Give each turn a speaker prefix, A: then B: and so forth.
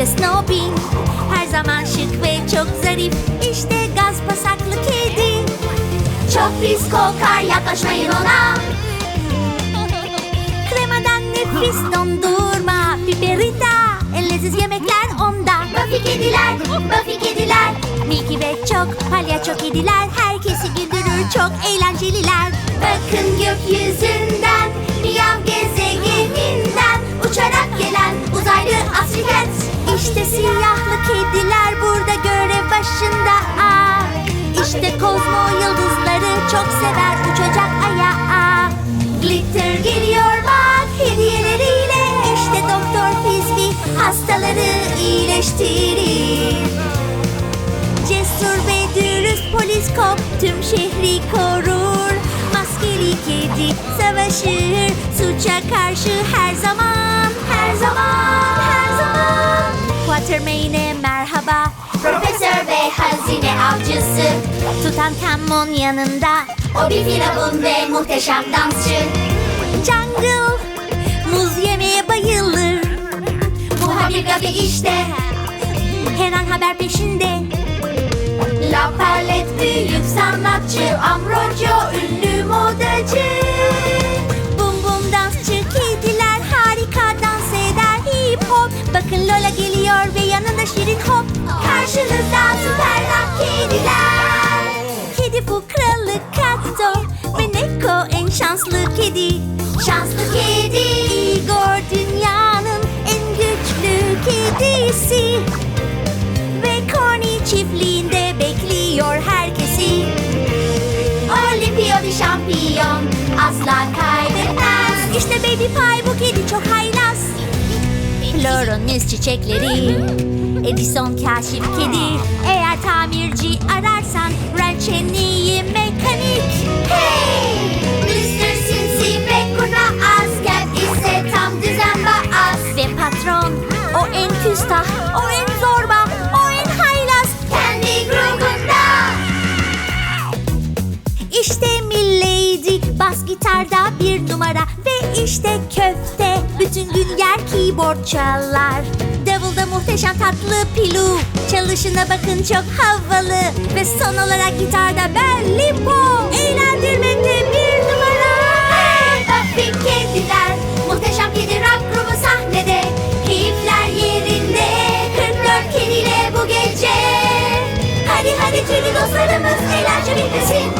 A: İşte Snoopy her zaman şık ve çok zarif. İşte gaz pasaklı kedi. Çok pis kokar yaklaşmayın ona. Kremadan nefis dondurma Piperita en leziz yemekler onda. Buffy kediler, Buffy kediler. Milky ve çok palyaço kediler Herkesi güldürür çok eğlenceliler. Bakın gökyüzünden İşte siyahlı kediler burada görev başında. Aa, İşte Kozmo yıldızları çok sever uçacak ayağa Glitter geliyor bak hediyeleriyle. İşte Doktor Fizbi hastaları iyileştirir Cesur ve dürüst polis kop tüm şehri korur. Maskeli kedi savaşır suça karşı her zaman Quatermain'e merhaba. Profesör ve hazine avcısı. Tutankamon yanında. O bir firavun ve muhteşem dansçı. Jungle muz yemeye bayılır. Bu harika bir işte. Her an haber peşinde. La Palette büyük sanatçı Amrocio ünlü Bakın Lola geliyor ve yanında Şirin Hop. Karşınızda süper rock kediler. Kedi bu kralı Kato. Ve Neko en şanslı kedi. Şanslı kedi Igor dünyanın en güçlü kedisi. Ve Corny çiftliğinde bekliyor herkesi. Olimpio bir şampiyon asla kaybetmez. İşte Baby Pie bu kedi çok haylaz Floroniz çiçekleri. Edison kaşif kedi. Eğer tamirci ararsan Wrench en iyi mekanik? Hey! Mr. Sinsi ve Kurna Asker ise tam düzenbaz Ve patron o en küstah, o en zorba, o en haylaz. Kendi grubunda. İşte Millady bas gitarda bir numara. Ve işte köfte çalar. Davulda muhteşem tatlı Pilu. Çalışına bakın çok havalı. Ve son olarak gitarda ben Limpo. Eğlendirmekte bir numara. Hey! Buffy kediler. Muhteşem kedi rock grubu sahnede. Keyifler yerinde. 44 kediyle bu gece. Hadi hadi tüylü dostlarımız eğlence bitmesin